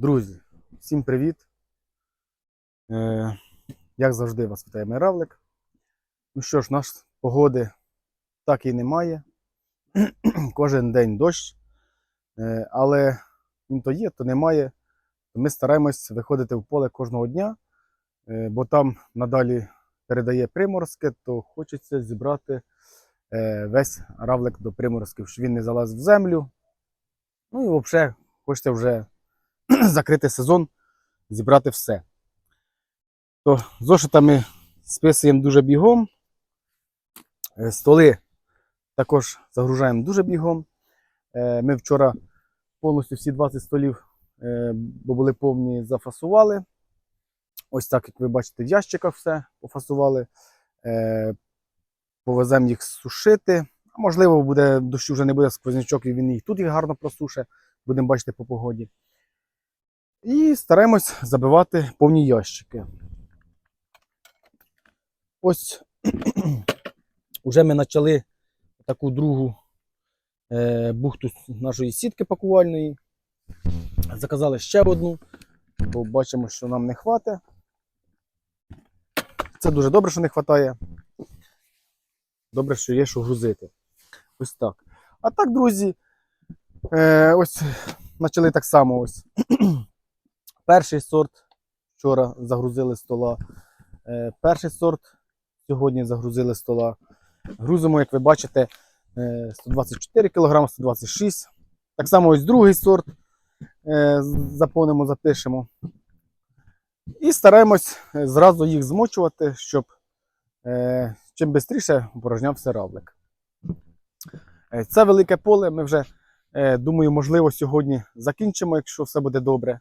Друзі, всім привіт! Е, як завжди, вас вітає мій равлик. Ну що ж, наш погоди так і немає. Кожен день дощ, е, але він то є, то немає. Ми стараємось виходити в поле кожного дня, е, бо там надалі передає приморозки, то хочеться зібрати е, весь равлик до приморозків, щоб він не залазив в землю. Ну і взагалі хочеться вже закрити сезон, зібрати все. То зошитами списуємо дуже бігом. Е, Столи також загружаємо дуже бігом. Е, Ми вчора повністю всі 20 столів, е, бо були повні, зафасували. Ось так, як ви бачите, в ящиках все пофасували. Повеземо їх сушити. Можливо, буде дощу вже не буде сквознячок, і він їх тут їх гарно просуше. Будемо бачити по погоді. І стараємось забивати повні ящики. Ось вже ми почали таку другу е, бухту нашої сітки пакувальної. Заказали ще одну, бо бачимо, що нам не вистачає. Це дуже добре, що не вистачає. Добре, що є що грузити. Ось так. А так, друзі, е, ось почали так само. ось. Перший сорт вчора загрузили стола. Е, перший сорт сьогодні загрузили стола. Грузимо, як ви бачите, е, 124 кг, 126 Так само ось другий сорт е, заповнимо, запишемо. І стараємось е, зразу їх змочувати, щоб чим швидше опорожнявся равлик. Це велике поле. Ми вже, думаю, можливо, сьогодні закінчимо, якщо все буде добре.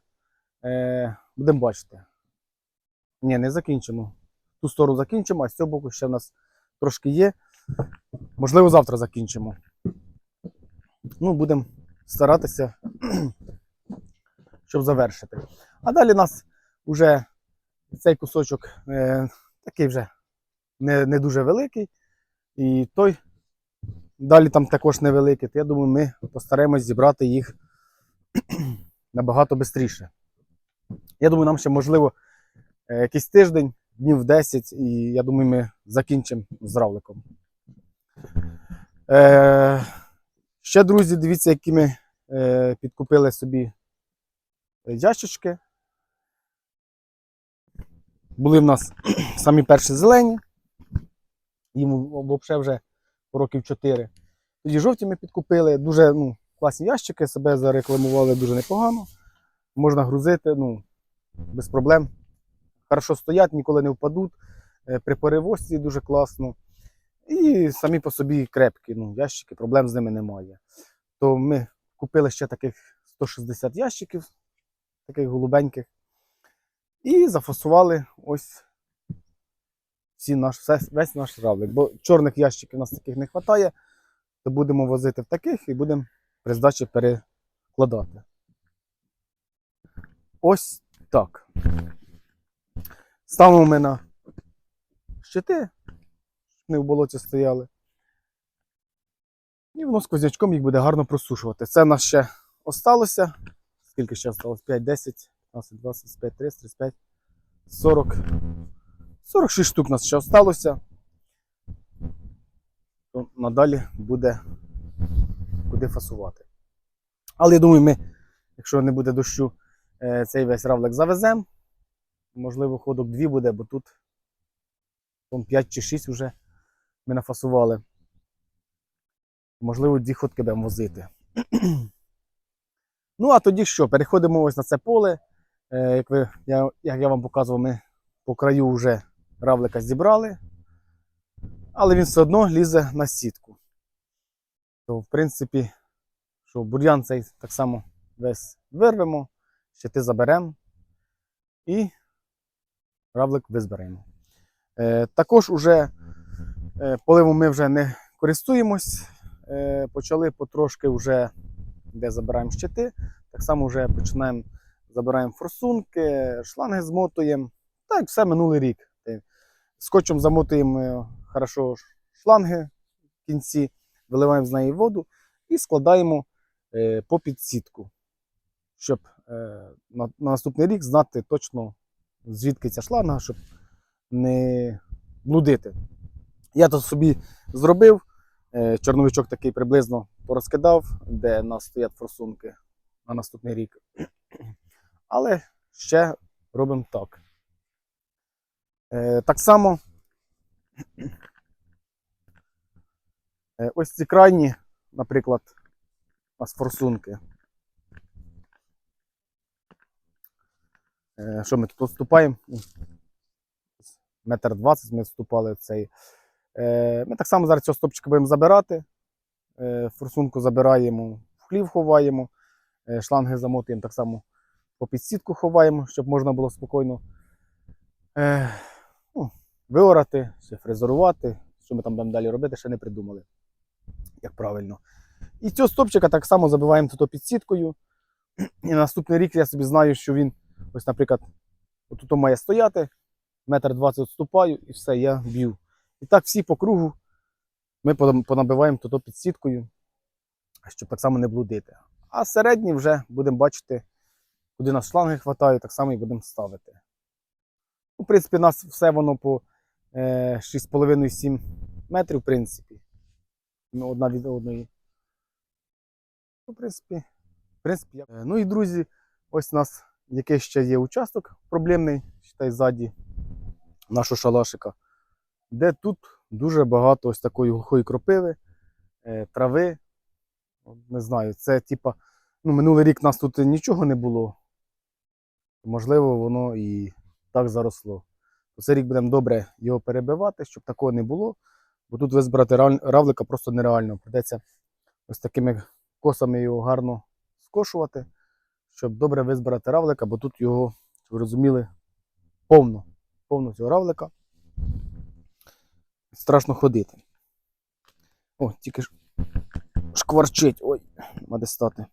Е, Будемо бачити. Ні, не закінчимо. Ту сторону закінчимо, а з цього боку ще в нас трошки є. Можливо, завтра закінчимо. Ну, будемо старатися, щоб завершити. А далі нас вже цей кусочок е, такий вже не, не дуже великий. І той далі там також невеликий. То я думаю, ми постараємось зібрати їх набагато швидше. Я думаю, нам ще можливо е, якийсь тиждень, днів 10, і я думаю, ми закінчимо з равликом. Е, ще, друзі, дивіться, які ми е, підкупили собі ящички. Були в нас самі перші зелені. Їм взагалі вже років 4. Тоді жовті ми підкупили. Дуже ну, класні ящики, себе зарекламували дуже непогано. Можна грузити, ну, без проблем. Хорошо стоять, ніколи не впадуть. Е, При перевозці дуже класно. І самі по собі крепкі. Ну, ящики, проблем з ними немає. То ми купили ще таких 160 ящиків, таких голубеньких. І зафасували ось наш, весь наш равлик. Бо чорних ящиків у нас таких не вистачає, то будемо возити в таких і будемо при здачі перекладати. Ось так. Ставимо ми на щити, не в болоті стояли. І воно сквознячком їх буде гарно просушувати. Це в нас ще осталося. Скільки ще осталось? 5, 10, 15, 25, 30, 35, 40. 46 штук у нас ще осталося. То надалі буде куди фасувати. Але я думаю, ми, якщо не буде дощу, цей весь равлик завеземо. Можливо, ходок 2 буде, бо тут там 5 чи 6 вже ми нафасували. Можливо, дві ходки будемо возити. ну, а тоді що? Переходимо ось на це поле. Е, як, ви, я, як я вам показував, ми по краю вже равлика зібрали, але він все одно лізе на сітку. То, в принципі, що бур'ян цей так само весь вирвемо, щити заберемо і равлик визберемо. Е, також уже е, поливом ми вже не користуємось, е, почали потрошки вже, де забираємо щити, так само вже починаємо забираємо форсунки, шланги змотуємо. Так, все минулий рік. Скотчем замотуємо хорошо шланги в кінці, виливаємо з неї воду і складаємо попід сітку. Щоб е, на, на наступний рік знати точно, звідки ця шланга, щоб не блудити. Я тут собі зробив, е, чорновичок такий приблизно порозкидав, де в нас стоять форсунки на наступний рік. Але ще робимо так. Е, так само. Ось ці крайні, наприклад, у нас форсунки. Що ми тут відступаємо? Ну, Метр двадцять ми вступали цей. Е, Ми так само зараз цього стопчика будемо забирати. Е, Форсунку забираємо, в хлів ховаємо, е, шланги замотуємо так само по підсітку ховаємо, щоб можна було спокійно е, ну, виорати, ще фрезерувати. Що ми там будемо далі робити, ще не придумали, як правильно. І цього стопчика так само забиваємо тут підсіткою. І наступний рік я собі знаю, що він, ось, наприклад, тут має стояти, метр двадцять відступаю і все, я б'ю. І так всі по кругу ми понаб- понабиваємо тут підсіткою, щоб так само не блудити. А середні вже будемо бачити, куди нас шланги хватає, так само і будемо ставити. Ну, в принципі, у нас все воно по е, 6,5-7 метрів, в принципі. Ну, одна від одної. Ну, в принципі, в принципі, Е, ну і друзі, ось у нас який ще є участок проблемний, считай, ззаді нашого шалашика, де тут дуже багато ось такої глухої кропиви, е, трави. Не знаю, це типа, ну, минулий рік нас тут нічого не було. Можливо, воно і так заросло. Цей рік будемо добре його перебивати, щоб такого не було. Бо тут визбирати рав- равлика просто нереально. Придеться ось такими косами його гарно скошувати, щоб добре визбирати равлика, бо тут його, щоб ви розуміли, повно. Повно цього равлика. Страшно ходити. О, тільки ж шкварчить. Ой, треба стати.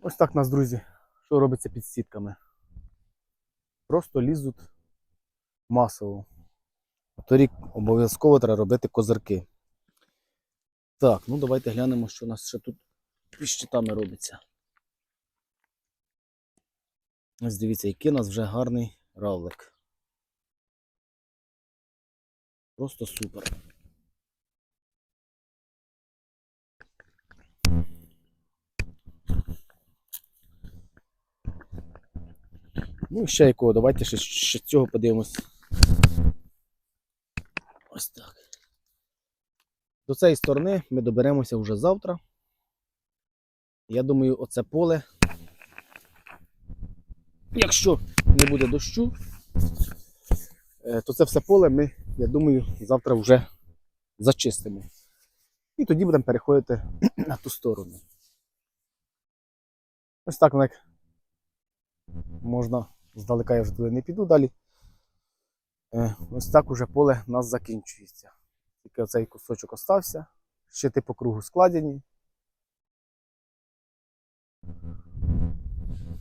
Ось так у нас, друзі, що робиться під сітками. Просто лізуть масово. А торік обов'язково треба робити козирки. Так, ну давайте глянемо, що у нас ще тут під щитами робиться. Ось дивіться, який у нас вже гарний равлик. Просто супер. Ну ще якого, давайте ще, ще цього подивимось. Ось так. До цієї сторони ми доберемося вже завтра. Я думаю, оце поле. Якщо не буде дощу, е, то це все поле ми, я думаю, завтра вже зачистимо. І тоді будемо переходити на ту сторону. Ось так як можна здалека я вже туди не піду далі. Е, Ось так уже поле у нас закінчується. Тільки оцей кусочок остався. Щити по кругу складені.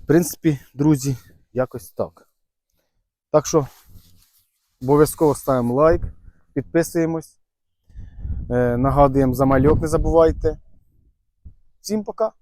В принципі, друзі, якось так. Так що обов'язково ставимо лайк, підписуємось. Е, Нагадуємо за мальок, не забувайте. Всім пока!